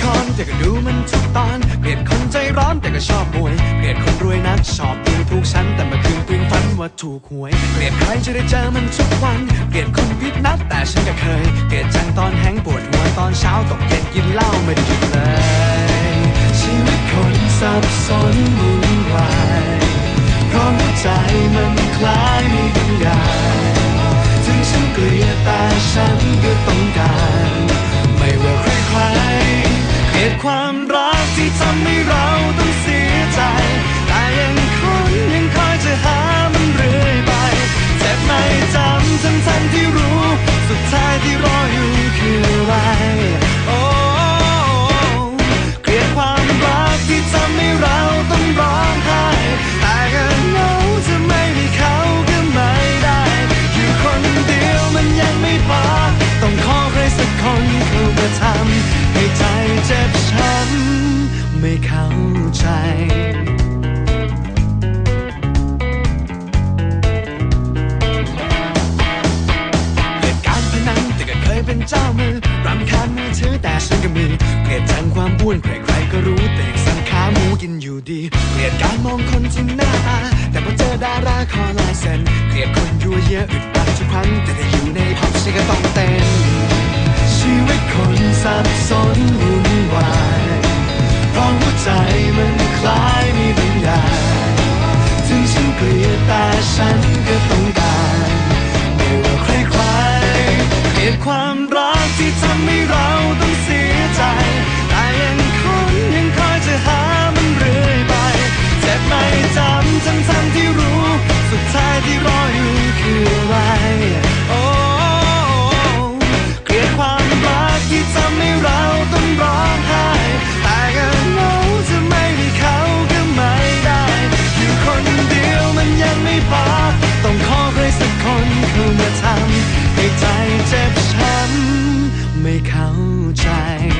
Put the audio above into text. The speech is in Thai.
เกลียดละครแต่ก็ดูมันทุกตอน เกลียดคนใจร้อนแต่ก็ชอบมวย เกลียดคนรวยนักชอบดูถูกฉันแต่เมื่อคืนปืนฝันว่าถูกหวย เกลียดใครจะได้เจอมันทุกวัน เกลียดคนพิษนักแต่ฉันก็เคย เกลียดจังตอนแห้งปวดหัวตอนเช้าตกเย็นกินเหล้าไม่ได้หยุดเลย ชีวิตคนสับสนวุ่นวายเพราะหัวใจมันคล้ายมีบางอย่างถึงฉันเกลียดแต่ ความ เจ้ามือรำคาญมือถือแต่ฉันก็มีเกลียดจังความอ้วนใครๆก็รู้แต่ยังสั่งขาหมูกินอยู่ดีเกลียดการมองคนที่หน้าตาแต่พอเจอดาราขอลายเซ็นเกลียดคนยั่วเยอะอึดอัดทุกครั้งแต่ถ้าอยู่ในพับฉันก็ต้องเต้นชีวิตคนสับสนวุ่นวายเพราะหัวใจมันคลาด ความรักที่ทำให้เรา